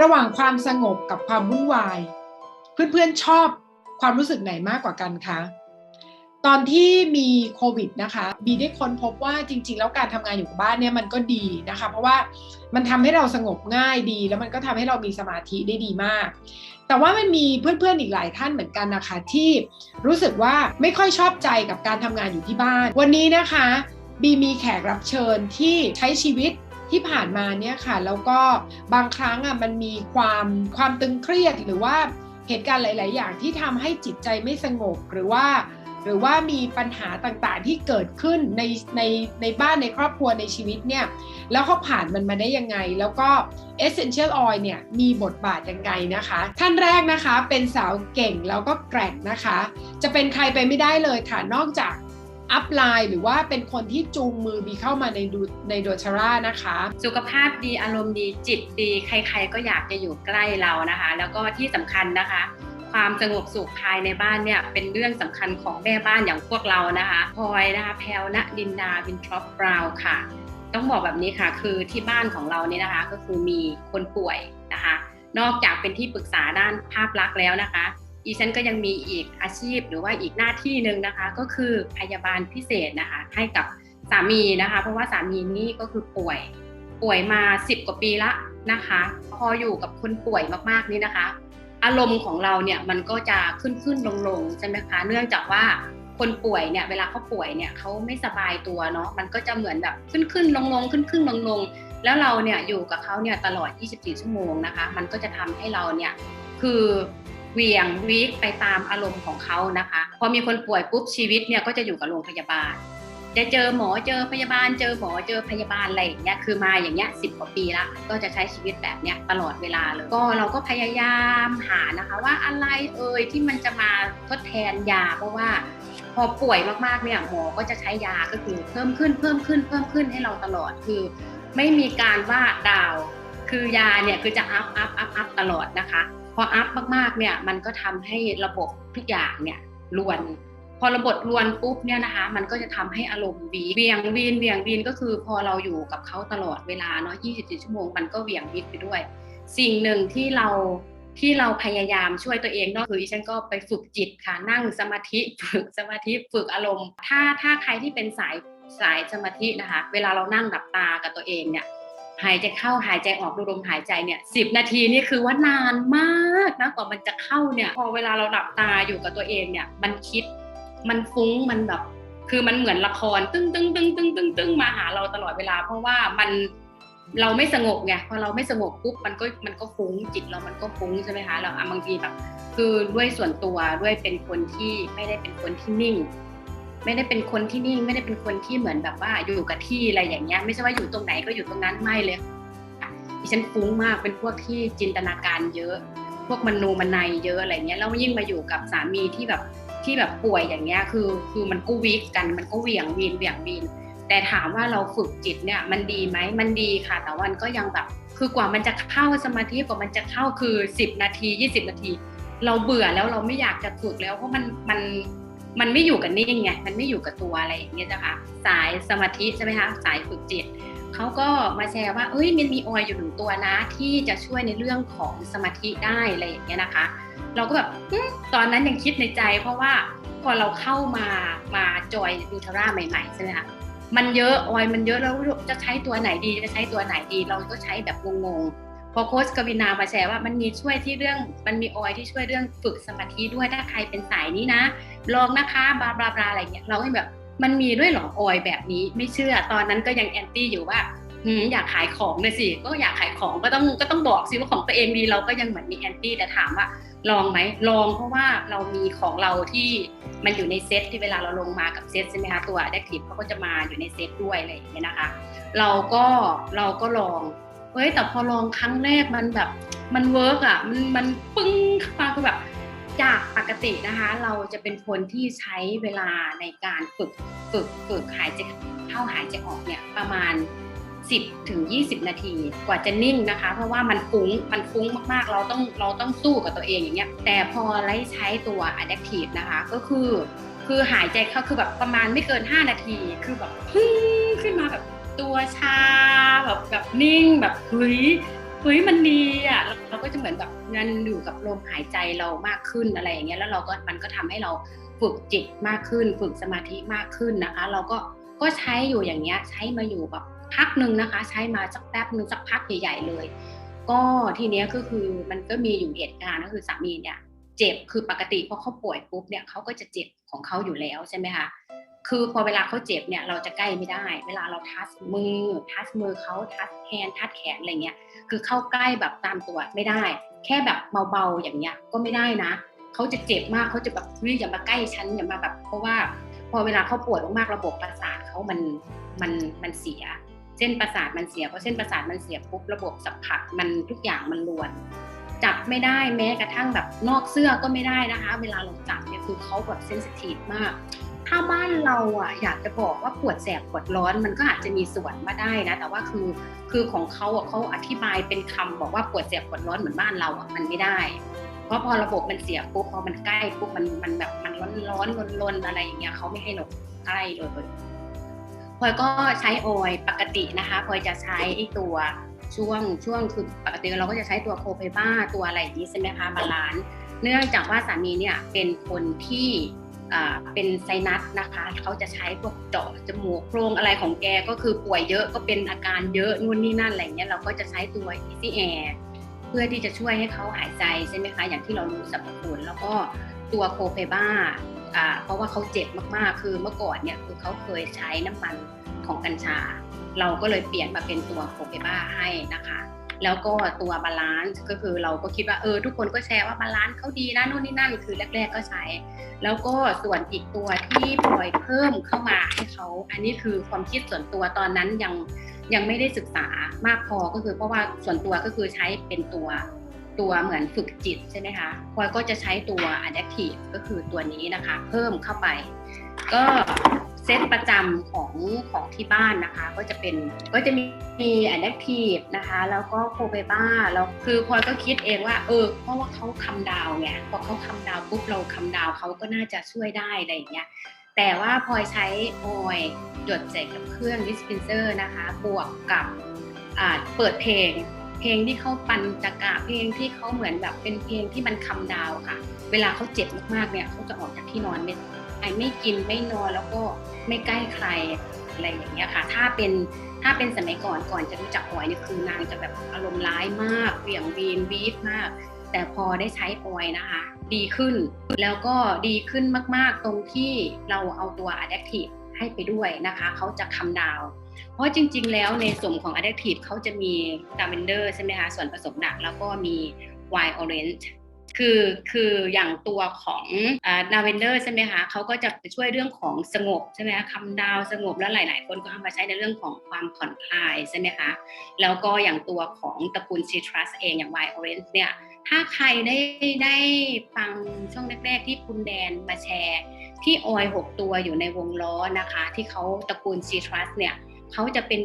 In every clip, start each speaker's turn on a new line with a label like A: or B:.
A: ระหว่างความสงบกับความวุ่นวาย เพื่อนๆชอบความรู้สึกไหนมากกว่ากันคะตอนที่มีโควิดนะคะบีได้ค้นพบว่าจริง ๆ แล้วการทำงานอยู่กับบ้านเนี่ยมันก็ดีนะคะ เพราะว่ามันทำให้เราสงบง่ายดี แล้วมันก็ทำให้เรามีสมาธิได้ดีมาก แต่ว่ามันมีเพื่อนๆอีกหลายท่านเหมือนกันนะคะที่รู้สึกว่าไม่ค่อยชอบใจกับการทำงานอยู่ที่บ้าน วันนี้นะคะบีมีแขกรับเชิญที่ใช้ชีวิต ที่ผ่านมาเนี่ยค่ะ แล้วก็บางครั้งอะมันมีความความตึงเครียดหรือว่าเหตุการณ์หลาย ๆ อย่างที่ทำให้จิตใจไม่สงบหรือว่า หรือว่ามีปัญหาต่างๆที่เกิดขึ้นในในในบ้านในครอบครัวในชีวิตเนี่ยแล้วเขาผ่านมันมาได้ยังไง แล้วก็ Essential Oil เนี่ยมีบทบาทยังไงนะคะ ท่านแรกนะคะเป็นสาวเก่งแล้วก็แกร่งนะคะ จะเป็นใครไปไม่ได้เลยค่ะนอกจาก อัพไลน์หรือว่าเป็นคนที่จูงมือบีเข้ามาในดูในโดชาร่านะคะ
B: สุขภาพดีอารมณ์ดีจิตดี ใคร ๆ ก็อยากจะอยู่ใกล้เรานะคะ แล้วก็ที่สำคัญนะคะ ความสงบสุขภายในบ้านเนี่ยเป็นเรื่องสำคัญของแม่บ้านอย่างพวกเรานะคะพลอยนะคะแพลวณดินดาวินทรอปบราวค่ะ ต้องบอกแบบนี้ค่ะ คือที่บ้านของเราเนี่ยนะคะ ก็คือมีคนป่วยนะคะ นอกจากเป็นที่ปรึกษาด้านภาพลักษณ์แล้วนะคะ อีฉันก็ยังมีอีกอาชีพหรือว่าอีกหน้าที่หนึ่งนะคะ ก็คือพยาบาลพิเศษนะคะ ให้กับสามีนะคะ เพราะว่าสามีนี่ก็คือป่วย ป่วยมา 10 กว่าปีละนะคะ พออยู่กับคนป่วยมากๆนี่นะคะ อารมณ์ของเราเนี่ยมันก็จะขึ้นขึ้นลงลงใช่ไหมคะเนื่องจากว่าคนป่วยเนี่ยเวลาเขาป่วยเนี่ยเขาไม่สบายตัวเนาะมันก็จะเหมือนแบบขึ้นขึ้นลงลงขึ้นขึ้นลงลงแล้วเราเนี่ยอยู่กับเขาเนี่ยตลอด 24 ชั่วโมงนะคะ มันก็จะทำให้เราเนี่ยคือ เวียงวิกไปตามอารมณ์ของเขานะคะ พอมีคนป่วยปุ๊บชีวิตเนี่ยก็จะอยู่กับโรงพยาบาล จะเจอหมอเจอพยาบาล เจอหมอเจอพยาบาลอะไรอย่างเงี้ยคือมาอย่างเงี้ยสิบกว่าปีละก็จะใช้ชีวิตแบบเนี้ยตลอดเวลาเลยก็เราก็พยายามหานะคะว่าอะไรเอ่ยที่มันจะมาทดแทนยาเพราะว่าพอป่วยมากๆเนี่ยหมอก็จะใช้ยาก็คือเพิ่มขึ้นเพิ่มขึ้นเพิ่มขึ้นให้เราตลอดคือ ไม่มีการว่าดาว คือยาเนี่ยคือจะอัพอัพอัพอัพตลอดนะคะ พออัพมากๆเนี่ยมันก็ทำให้ระบบทุกอย่างเนี่ยรวน พอระบบรวนปุ๊บเนี่ยนะคะ มันก็จะทำให้อารมณ์วีเวียงวีนเวียงวีนก็คือพอเราอยู่กับเขาตลอดเวลาเนาะ 24 ชั่วโมงมันก็เวียงวิทไปด้วย สิ่งหนึ่งที่เราที่เราพยายามช่วยตัวเองนาะคือฉันก็ไปฝึกจิตค่ะนั่งสมาธิฝึกสมาธิฝึกอารมณ์ ถ้าถ้าใครที่เป็นสายสายสมาธินะคะ เวลาเรานั่งหลับตากับตัวเองเนี่ย หายใจเข้าหายใจออกดูลมหายใจเนี่ยสินาทีนี่คือว่านานมากนะกว่ามันจะเข้าเนี่ย พอเวลาเราหลับตาอยู่กับตัวเองเนี่ยมันคิดมันฟุ้งมันแบบ คือมันเหมือนละครตึ้งตึ้งตึ้งตึ้งตึ้งตึ้งมาหาเราตลอดเวลา เพราะว่ามันเราไม่สงบไงพอเราไม่สงบปุ๊บมันก็มันก็ฟุ้งจิตเรามันก็ฟุ้งใช่ไหมคะเราบางทีแบบคือด้วยส่วนตัวด้วยเป็นคนที่ไม่ได้เป็นคนที่นิ่ง ไม่ได้เป็นคนที่นิ่งไม่ได้เป็นคนที่เหมือนแบบว่าอยู่กับที่อะไรอย่างเงี้ย ไม่ใช่ว่าอยู่ตรงไหนก็อยู่ตรงนั้นไม่เลยดิฉันฟุ้งมากเป็นพวกที่จินตนาการเยอะ พวกมโนมนัยเยอะอะไรเงี้ยแล้วยิ่งมาอยู่กับสามีที่แบบที่แบบป่วยอย่างเงี้ยคือคือมันก็วิกกันมันก็เหวี่ยงวีนเหวี่ยงวีนแต่ถามว่าเราฝึกจิตเนี่ยมันดีไหมมันดีค่ะ แต่วันก็ยังแบบ คือกว่ามันจะเข้าสมาธิกว่ามันจะเข้าคือ 10 นาที 20 นาที เราเบื่อแล้วเราไม่อยากจะฝึกแล้วเพราะมันมัน มันไม่อยู่กับนิ่งไงมันไม่อยู่กับตัวอะไรอย่างเงี้ยนะคะสายสมาธิใช่ไหมคะสายฝึกจิตเขาก็มาแชร์ว่าเอ้ยมันมีออยอยู่หนึ่งตัวนะที่จะช่วยในเรื่องของสมาธิได้อะไรอย่างเงี้ยนะคะ เราก็แบบตอนนั้นยังคิดในใจ เพราะว่าพอเราเข้ามามาจอยดูทาร่าใหม่ๆใช่ไหมคะมันเยอะออยมันเยอะแล้วจะใช้ตัวไหนดีจะใช้ตัวไหนดี เราก็ใช้แบบงงๆพอโค้ชกวินามาแชร์ว่ามันมีช่วยที่เรื่องมันมีออยที่ช่วยเรื่องฝึกสมาธิด้วยถ้าใครเป็นสายนี้นะ ลองนะคะบลาบลาบลาอะไรเงี้ยเราก็แบบมันมีด้วยหรอออยแบบนี้ไม่เชื่อตอนนั้นก็ยังแอนตี้อยู่ว่าอยากขายของเลยสิก็อยากขายของก็ต้องก็ต้องบอกสิว่าของตัวเองดีเราก็ยังเหมือนมีแอนตี้แต่ถามว่าลองไหมลองเพราะว่าเรามีของเราที่มันอยู่ในเซตที่เวลาเราลงมากับเซตใช่ไหมคะตัว Adaptive เขาก็จะมาอยู่ในเซตด้วยอะไรอย่างเงี้ยนะคะ เราก็เราก็ลองเฮ้ยแต่พอลองครั้งแรกมันแบบมันเวิร์กอะมันมันปึ้งเข้ามาคือแบบ จากปกตินะคะเราจะเป็นคนที่ใช้เวลาในการฝึกฝึกฝึกหายใจเข้าหายใจออกเนี่ยประมาณ 10ถึง20 นาทีกว่าจะนิ่งนะคะ เพราะว่ามันฟุ้งมันฟุ้งมากๆ เราต้องเราต้องสู้กับตัวเองอย่างเงี้ยแต่พอไล่ใช้ตัว adaptive นะคะก็คือคือหายใจเข้าคือแบบประมาณไม่เกิน 5 นาที คือแบบพึ่งขึ้นมาแบบตัวชาแบบแบบนิ่งแบบเฮ้ย เฮ้ยมันดีอะเราก็จะเหมือนแบบงันอยู่กับลมหายใจเรามากขึ้นอะไรอย่างเงี้ยแล้วเราก็มันก็ทำให้เราฝึกจิตมากขึ้น ฝึกสมาธิมากขึ้นนะคะ เราก็ก็ใช้อยู่อย่างเงี้ยใช้มาอยู่แบบพักหนึ่งนะคะ ใช้มาสักแป๊บหนึ่งสักพักใหญ่ๆเลย ก็ทีเนี้ยก็คือมันก็มีอยู่เหตุการณ์ก็คือสามีเนี่ยเจ็บคือปกติพอเขาป่วยปุ๊บเนี่ยเขาก็จะเจ็บของเขาอยู่แล้วใช่ไหมคะ คือพอเวลาเขาเจ็บเนี่ยเราจะใกล้ไม่ได้ เวลาเราทัชมือ ทัชมือเขาทัชแฮนทัชแขนอะไรเงี้ย คือเข้าใกล้แบบตามตัวไม่ได้ แค่แบบเบาๆอย่างเงี้ยก็ไม่ได้นะ เขาจะเจ็บมากเขาจะแบบเฮ้ยอย่ามาใกล้ฉันอย่ามาแบบ เพราะว่าพอเวลาเขาปวดมากๆระบบประสาทเขามันมันมันเสีย เส้นประสาทมันเสียเพราะเส้นประสาทมันเสียปุ๊บระบบสัมผัสมันทุกอย่างมันลวนจับไม่ได้แม้กระทั่งแบบนอกเสื้อก็ไม่ได้นะคะ เวลาเราจับเนี่ยคือเขาแบบเซนซิทีฟมาก ถ้าบ้านเราอะอยากจะบอกว่าปวดแสบปวดร้อนมันก็อาจจะมีส่วนมาได้นะ แต่ว่าคือคือของเขาอะเขาอธิบายเป็นคำบอกว่าปวดแสบปวดร้อนเหมือนบ้านเราอะมันไม่ได้ เพราะพอระบบมันเสียปุ๊บพอมันใกล้ปุ๊บมันมันแบบมันร้อนร้อนลนลนอะไรอย่างเงี้ยเขาไม่ให้เราใกล้เลยพลอยก็ใช้ออยปกตินะคะพลอยจะใช้ตัวช่วงช่วงคือปกติเราก็จะใช้ตัวโคเพบ้าตัวอะไรอย่างนี้ใช่ไหมคะบาลานซ์เนื่องจากว่าสามีเนี่ยเป็นคนที่ เป็นไซนัสนะคะเขาจะใช้พวกเจาะจมูกโพรงอะไรของแกก็คือป่วยเยอะก็เป็นอาการเยอะนู่นนี่นั่นอะไรเงี้ยเราก็จะใช้ตัว Easy Air เพื่อที่จะช่วยให้เขาหายใจใช่ไหมคะอย่างที่เรารู้สรรพคุณแล้วก็ตัวโคเพบ้าเพราะว่าเขาเจ็บมากๆ คือเมื่อก่อนเนี่ยคือเขาเคยใช้น้ำมันของกัญชา เราก็เลยเปลี่ยนมาเป็นตัวโคเพบ้าให้นะคะ แล้วก็ตัวบาลานซ์ก็คือเราก็คิดว่าเออทุกคนก็แชร์ว่าบาลานซ์เขาดีนะนู่นนี่นั่นคือแรก ๆก็ใช้ แล้วก็ส่วนอีกตัวที่ปล่อยเพิ่มเข้ามาให้เขาอันนี้คือความคิดส่วนตัวตอนนั้นยังยังไม่ได้ศึกษามากพอก็คือเพราะว่าส่วนตัวก็คือใช้เป็นตัวตัวเหมือนฝึกจิตใช่ไหมคะพลอยก็จะใช้ตัว adaptive ก็คือตัวนี้นะคะ เพิ่มเข้าไป ก็ เซตประจำของของที่บ้านนะคะ ก็จะเป็นก็จะมีมี adaptive นะคะ แล้วก็โคเบบ้าแล้วคือพลอยก็คิดเองว่า เออเพราะว่าเขาคำดาวไงพอเขาคำดาวปุ๊บเราคำดาวเขาก็น่าจะช่วยได้อะไรอย่างเงี้ยแต่ว่าพลอยใช้ออยหยดใส่กับเครื่องดิสเพนเซอร์นะคะ บวกกับเปิดเพลง เพลงที่เขาปันจักระเพลงที่เขาเหมือนแบบเป็นเพลงที่มันคำดาวค่ะ เวลาเขาเจ็บมากๆเนี่ยเขาจะออกจากที่นอนไม่ ไอไม่กินไม่นอนแล้วก็ไม่ใกล้ใครอะไรอย่างเงี้ยค่ะ ถ้าเป็นถ้าเป็นสมัยก่อนก่อนจะรู้จักออยเนี่ยคือนางจะแบบอารมณ์ร้ายมากเบี่ยงวีนวีดมาก แต่พอได้ใช้ออยนะคะ ดีขึ้นแล้วก็ดีขึ้นมากๆตรงที่เราเอาตัว adaptive ให้ไปด้วยนะคะเขาจะคำดาว เพราะจริง ๆ แล้วในส่วนของ additive เขาจะมีลาเวนเดอร์ใช่ไหมคะส่วนผสมหนักแล้วก็มี wine orange คือคืออย่างตัวของลาเวนเดอร์ใช่ไหมคะเขาก็จะช่วยเรื่องของสงบใช่ไหมคะคำดาวสงบแล้วหลาย ๆ คนก็เอามาใช้ในเรื่องของความผ่อนคลายใช่ไหมคะแล้วก็อย่างตัวของตระกูลซีทรัสเองอย่าง wine orange เนี่ยถ้าใครได้ได้ฟังช่วงแรก ๆ ที่คุณแดนมาแชร์ ที่ออยหกตัวอยู่ในวงล้อนะคะ ที่เขาตระกูลซีทรัสเนี่ยเขาจะเป็น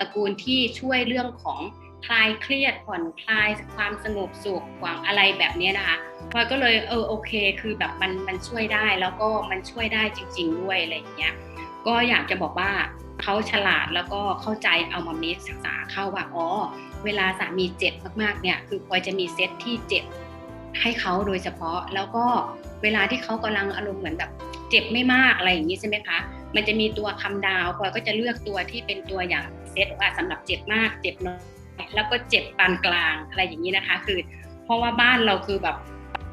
B: ตระกูลที่ช่วยเรื่องของ คลายเครียดผ่อนคลายความสงบสุขหวังอะไรแบบนี้นะคะพลอยก็เลยเออโอเค คือแบบมันมันช่วยได้แล้วก็มันช่วยได้จริง ๆ ด้วยอะไรอย่างเงี้ยก็อยากจะบอกว่าเขาฉลาดแล้วก็เข้าใจเอามาเมคศึกษาเข้าว่าอ๋อเวลาสามีเจ็บมากๆเนี่ยคือพลอยจะมีเซตที่เจ็บให้เขาโดยเฉพาะแล้วก็เวลาที่เขากำลังอารมณ์เหมือนแบบเจ็บไม่มากอะไรอย่างนี้ใช่ไหมคะ มันจะมีตัวคำดาวพลอยก็จะเลือกตัวที่เป็นตัวอย่างเซตว่าสำหรับเจ็บมากเจ็บน้อย แล้วก็เจ็บปานกลางอะไรอย่างนี้นะคะ คือ เพราะว่าบ้านเราคือแบบ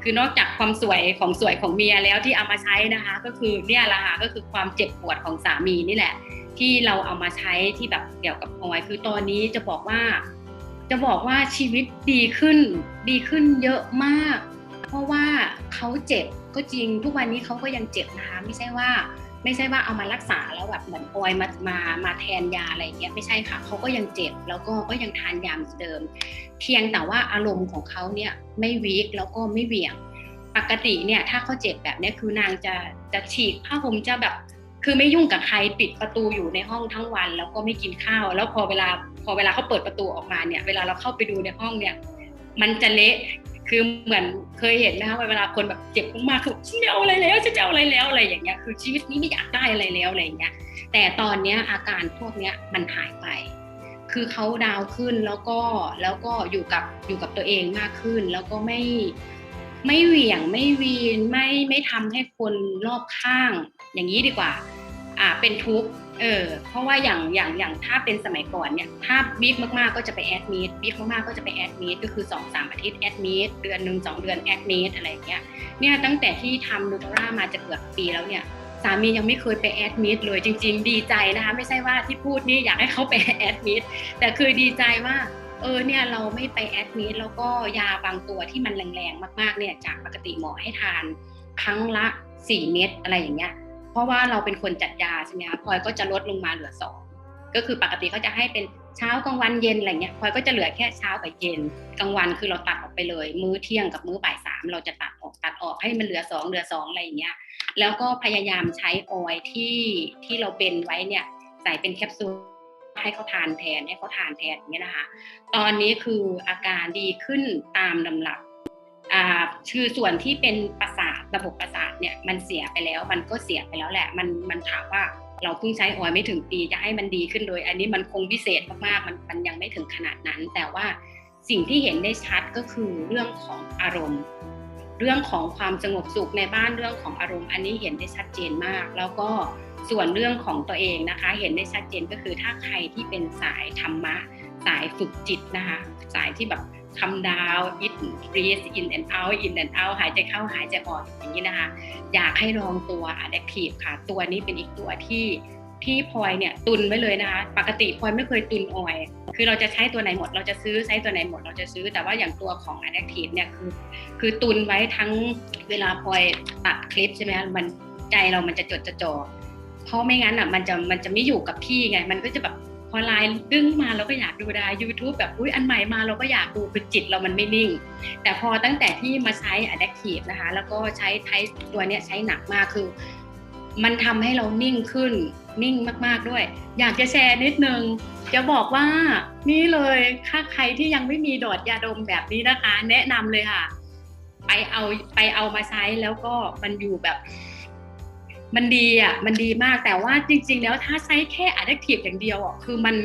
B: คือนอกจากความสวยของสวยของเมียแล้วที่เอามาใช้นะคะ ก็คือเนี่ยแหละค่ะก็คือความเจ็บปวดของสามีนี่แหละ ที่เราเอามาใช้ที่แบบเกี่ยวกับออยคือตอนนี้จะบอกว่า จะบอกว่าชีวิตดีขึ้น ดีขึ้นเยอะมาก เพราะว่าเขาเจ็บก็จริงทุกวันนี้เขาก็ยังเจ็บนะคะ ไม่ใช่ว่า ไม่ใช่ว่าเอามารักษาแล้วแบบเหมือนออยมามามาแทนยาอะไรเงี้ยไม่ใช่ค่ะเขาก็ยังเจ็บแล้วก็ก็ยังทานยาเหมือนเดิม เพียงแต่ว่าอารมณ์ของเขาเนี่ยไม่วีกแล้วก็ไม่เหวี่ยง ปกติเนี่ยถ้าเขาเจ็บแบบนี้คือนางจะจะฉีกผ้าห่มจะแบบคือไม่ยุ่งกับใครปิดประตูอยู่ในห้องทั้งวัน แล้วก็ไม่กินข้าว แล้วพอเวลาพอเวลาเขาเปิดประตูออกมาเนี่ย เวลาเราเข้าไปดูในห้องเนี่ย มันจะเละ คือเหมือนเคยเห็นไหมคะเวลาคนแบบเจ็บมากๆคือฉันจะเอาอะไรแล้วฉันจะเอาอะไรแล้วอะไรอย่างเงี้ยคือชีวิตนี้ไม่อยากได้อะไรแล้วอะไรอย่างเงี้ยแต่ตอนเนี้ยอาการพวกเนี้ยมันหายไป คือเขาดาวขึ้นแล้วก็แล้วก็อยู่กับอยู่กับตัวเองมากขึ้น แล้วก็ไม่ไม่เหวี่ยงไม่วีนไม่ไม่ทำให้คนรอบข้าง อย่างนี้ดีกว่าอ่าเป็นทุกข์ เออเพราะว่าอย่างอย่างอย่างถ้าเป็นสมัยก่อนเนี่ยถ้าบิ๊กมากๆก็จะไปแอดมิดบิ๊กมากๆก็จะไปแอดมิดก็คือ2อสามอาทิตย์แอดมิดเดือนหนึ่งสองเดือนแอดมิดอะไรอย่างเงี้ยเนี่ยตั้งแต่ที่ทำนูทรามาจะเกือบปีแล้วเนี่ยสามียังไม่เคยไปแอดมิดเลยจริง ๆ ดีใจนะคะไม่ใช่ว่าที่พูดนี่อยากให้เขาไปแอดมิดแต่คือดีใจว่าเออเนี่ยเราไม่ไปแอดมิดแล้วก็ยาบางตัวที่มันแรงๆมากๆเนี่ยจากปกติหมอให้ทานครั้งละ 4 เม็ดอะไรอย่างเงี้ย เพราะว่าเราเป็นคนจัดยาใช่ไหมคะพลอยก็จะลดลงมาเหลือสองก็คือปกติเขาจะให้เป็นเช้ากลางวันเย็นอะไรเงี้ยพลอยก็จะเหลือแค่เช้ากับเย็นกลางวันคือเราตัดออกไปเลย มื้อเที่ยงกับมื้อบ่ายสามเราจะตัดออกตัดออกให้มันเหลือสองเหลือสองอะไรอย่างเงี้ยแล้วก็พยายามใช้ออยที่ที่เราเบนไว้เนี่ยใส่เป็นแคปซูลให้เขาทานแทนให้เขาทานแทนอย่างเงี้ยนะคะ ตอนนี้คืออาการดีขึ้นตามลำดับ คือส่วนที่เป็นประสาทระบบประสาทเนี่ยมันเสียไปแล้วมันก็เสียไปแล้วแหละ มันมันถามว่าเราเพิ่งใช้ออยไม่ถึงปีจะให้มันดีขึ้นโดย อันนี้มันคงพิเศษมากๆมันมันยังไม่ถึงขนาดนั้น แต่ว่าสิ่งที่เห็นได้ชัดก็คือเรื่องของอารมณ์ เรื่องของความสงบสุขในบ้านเรื่องของอารมณ์ อันนี้เห็นได้ชัดเจนมาก แล้วก็ส่วนเรื่องของตัวเองนะคะ เห็นได้ชัดเจนก็คือถ้าใครที่เป็นสายธรรมะ สายฝึกจิตนะคะ สายที่แบบ คำดาว it breathe in and out in and out หายใจเข้าหายใจออกอย่างนี้นะคะ อยากให้ลองตัว adaptive ค่ะ ตัวนี้เป็นอีกตัวที่ที่พลอยเนี่ยตุนไว้เลยนะคะ ปกติพลอยไม่เคยตุนออย คือเราจะใช้ตัวไหนหมด เราจะซื้อใช้ตัวไหนหมด เราจะซื้อ แต่ว่าอย่างตัวของ adaptive เนี่ยคือ คือตุนไว้ทั้งเวลาพลอยตัดคลิปใช่ไหมคะมันใจเรามันจะจดจะจ่อเพราะไม่งั้นอะมันจะมันจะไม่อยู่กับที่ไง มันก็จะแบบ พอไลน์ดึงมาเราก็อยากดูได้ YouTube แบบอุ้ยอันใหม่มาเราก็อยากดูคือจิตเรามันไม่นิ่ง แต่พอตั้งแต่ที่มาใช้ Adaptive นะคะ แล้วก็ใช้ไทตัวเนี้ยใช้หนักมากคือ มันทำให้เรานิ่งขึ้นนิ่งมากๆด้วย อยากจะแชร์นิดนึง จะบอกว่านี่เลยถ้าใครที่ยังไม่มีดอดยาดมแบบนี้นะคะ แนะนำเลยค่ะ ไปเอาไปเอามาใช้แล้วก็มันอยู่แบบ มันดีอะมันดีมากแต่ว่าจริง ๆ แล้วถ้าใช้แค่อะแดกทีฟอย่างเดียวอะคือมัน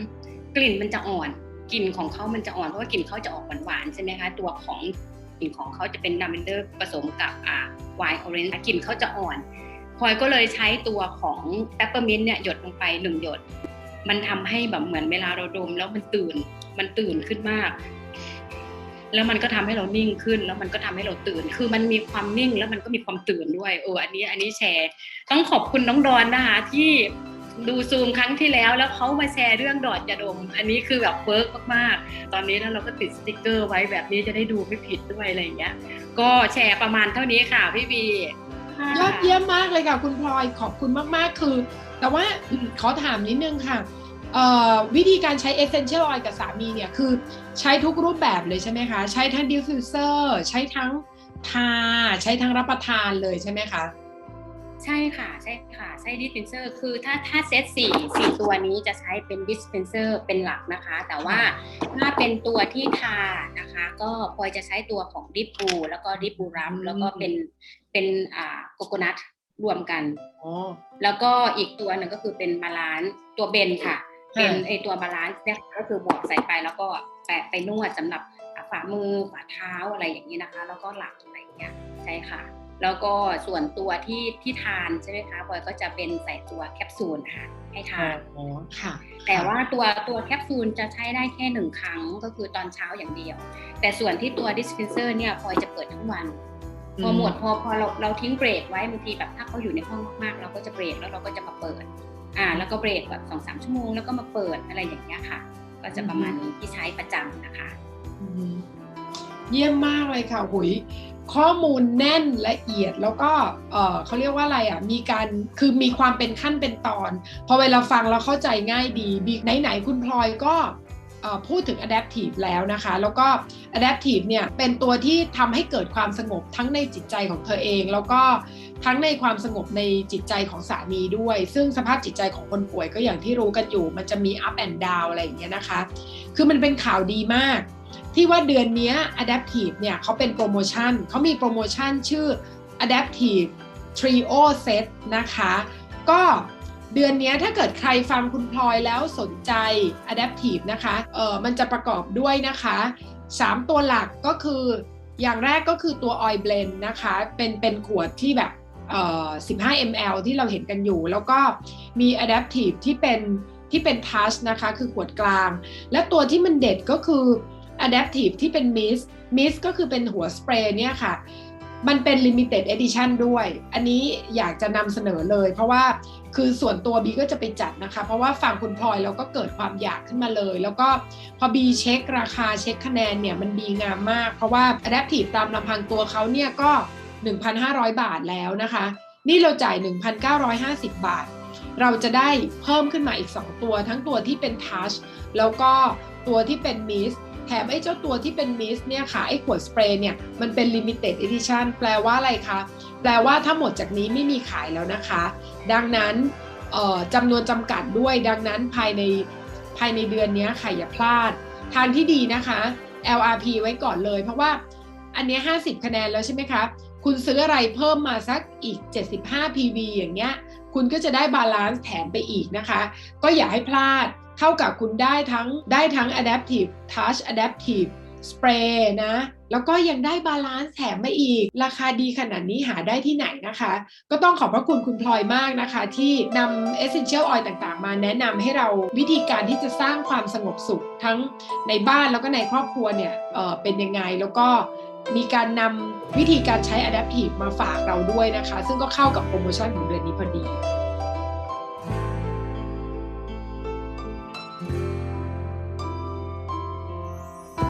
B: กลิ่นมันจะอ่อนกลิ่นของเขามันจะอ่อนเพราะว่ากลิ่นเขาจะออกหวานๆใช่ไหมคะตัวของกลิ่นของเขาจะเป็นลาเวนเดอร์ผสมกับอ่าไวน์ออเรนจ์กลิ่นเขาจะอ่อนพลอยก็เลยใช้ตัวของแปปเปอร์มินต์เนี่ยหยดลงไปหนึ่งหยด มันทำให้แบบเหมือนเวลาเราดมแล้วมันตื่นมันตื่นขึ้นมาก แล้วมันก็ทำให้เรานิ่งขึ้น แล้วมันก็ทำให้เราตื่น คือมันมีความนิ่งแล้วมันก็มีความตื่นด้วย เออ อันนี้ อันนี้แชร์ ต้องขอบคุณน้องดอนนะคะ ที่ดูซูมครั้งที่แล้ว แล้วเขามาแชร์เรื่องดอดยาดม อันนี้คือแบบเวิร์กมากๆ ตอนนี้แล้วเราก็ติดสติกเกอร์ไว้แบบนี้จะได้ดูไม่ผิดด้วยอะไรอย่างเงี้ย ก็แชร์ประมาณเท่านี้ค่ะพี่บี
A: ยอดเยี่ยมมากเลยค่ะคุณพลอยขอบคุณมากๆคือ แต่ว่าขอถามนิดนึงค่ะ วิธีการใช้ essential oil กับสามีเนี่ยคือใช้ทุกรูปแบบเลยใช่ไหมคะ ใช้ทั้ง diffuser ใช้ทั้งทา ใช้ทั้งรับประทานเลยใช่ไหมคะ
B: ใช่ค่ะ ใช่ค่ะ ใช้ดิสเพนเซอร์คือถ้าถ้าเซตสี่สี่ตัวนี้จะใช้เป็นดิสเพนเซอร์เป็นหลักนะคะ แต่ว่าถ้าเป็นตัวที่ทานะคะ ก็พลอยจะใช้ตัวของดิปูแล้วก็ดิปูรัมแล้วก็เป็นเป็นอ่าโกโกนัทรวมกัน
A: อ๋อ
B: แล้วก็อีกตัวหนึ่งก็คือเป็นบาลานซ์ตัวเบนค่ะ เป็นไอตัวบาลานซ์เนี่ยก็คือบวกใส่ไปแล้วก็แปะไปนวดสำหรับฝ่ามือฝ่าเท้าอะไรอย่างนี้นะคะ แล้วก็หลังอะไรอย่างเงี้ยใช่ค่ะ แล้วก็ส่วนตัวที่ที่ทานใช่ไหมคะบอยก็จะเป็นใส่ตัวแคปซูลค่ะให้ทาน
A: อ๋อค่ะ
B: แต่ว่าตัวตัวแคปซูลจะใช้ได้แค่หนึ่งครั้งก็คือตอนเช้าอย่างเดียว แต่ส่วนที่ตัวดิสเพนเซอร์เนี่ยพลอยจะเปิดทั้งวันพอหมดพอพอเราเราทิ้งเบรกไว้บางทีแบบถ้าเขาอยู่ในห้องมากๆ เราก็จะเบรกแล้วเราก็จะมาเปิด อ่าแล้วก็เบรกแบบสองสามชั่วโมงแล้วก็มาเปิดอะไรอย่างเงี้ยค่ะ ก็จะประมาณนี้ที่ใช้ประจำนะคะ
A: เยี่ยมมากเลยค่ะหุยข้อมูลแน่นละเอียดแล้วก็เออเขาเรียกว่าอะไรอะมีการคือมีความเป็นขั้นเป็นตอน พอเวลาฟังแล้วเข้าใจง่ายดีบีไหนๆคุณพลอยก็พูดถึง adaptive แล้วนะคะ แล้วก็ adaptive เนี่ยเป็นตัวที่ทำให้เกิดความสงบทั้งในจิตใจของเธอเอง แล้วก็ ทั้งในความสงบในจิตใจของสามีด้วย ซึ่งสภาพจิตใจของคนป่วยก็อย่างที่รู้กันอยู่ มันจะมี up and down อะไรอย่างเงี้ยนะคะ คือมันเป็นข่าวดีมาก ที่ว่าเดือนนี้ Adaptive เนี่ยเขาเป็นโปรโมชั่นเขามีโปรโมชั่นชื่อ Adaptive Trio Set นะคะ ก็เดือนนี้ถ้าเกิดใครฟังคุณพลอยแล้วสนใจ Adaptive นะคะเออมันจะประกอบด้วยนะคะ 3 ตัวหลักก็คืออย่างแรกก็คือตัว Oil Blend นะคะ เป็นเป็นขวดที่แบบ 15 ml ที่เราเห็นกันอยู่ แล้วก็มี Adaptive ที่เป็นที่เป็น Touch นะคะ คือขวดกลาง และตัวที่มันเด็ดก็คือ Adaptive ที่เป็น Mist Mist ก็คือเป็นหัวสเปรย์เนี่ยค่ะมันเป็น limited edition ด้วย อันนี้อยากจะนำเสนอเลย เพราะว่าคือส่วนตัวบีก็จะไปจัดนะคะ เพราะว่าฟังคุณพลอยแล้วก็เกิดความอยากขึ้นมาเลย แล้วก็พอบีเช็คราคาเช็คคะแนนเนี่ยมันดีงามมาก เพราะว่า Adaptive ตามลำพังตัวเขาเนี่ยก็ 1,500 บาทแล้วนะคะ นี่เราจ่าย 1,950 บาท เราจะได้เพิ่มขึ้นมาอีก 2 ตัว ทั้งตัวที่เป็น Touch แล้วก็ตัวที่เป็น Mist แถมไอ้เจ้าตัวที่เป็นมิสเนี่ยค่ะ ไอ้ขวดสเปรย์เนี่ยมันเป็น limited edition แปลว่าอะไรคะ แปลว่าถ้าหมดจากนี้ไม่มีขายแล้วนะคะ ดังนั้นจำนวนจำกัดด้วย ดังนั้นภายในภายในเดือนนี้ค่ะอย่าพลาด ทางที่ดีนะคะ LRP ไว้ก่อนเลย เพราะว่าอันนี้ 50 คะแนนแล้วใช่ไหมคะ คุณซื้ออะไรเพิ่มมาสักอีก 75 PV อย่างเงี้ย คุณก็จะได้บาลานซ์แถมไปอีกนะคะ ก็อย่าให้พลาด เท่ากับคุณได้ทั้งได้ทั้ง adaptive touch adaptive spray นะ แล้วก็ยังได้บาลานซ์แถมมาอีก ราคาดีขนาดนี้หาได้ที่ไหนนะคะ ก็ต้องขอบพระคุณคุณพลอยมากนะคะ ที่นำ essential oil ต่างๆ มาแนะนำให้เราวิธีการที่จะสร้างความสงบสุขทั้งในบ้านแล้วก็ในครอบครัวเนี่ยเเป็นยังไงแล้วก็ มีการนำวิธีการใช้ adaptive มาฝากเราด้วยนะคะ ซึ่งก็เข้ากับโปรโมชั่นของเดือนนี้พอดี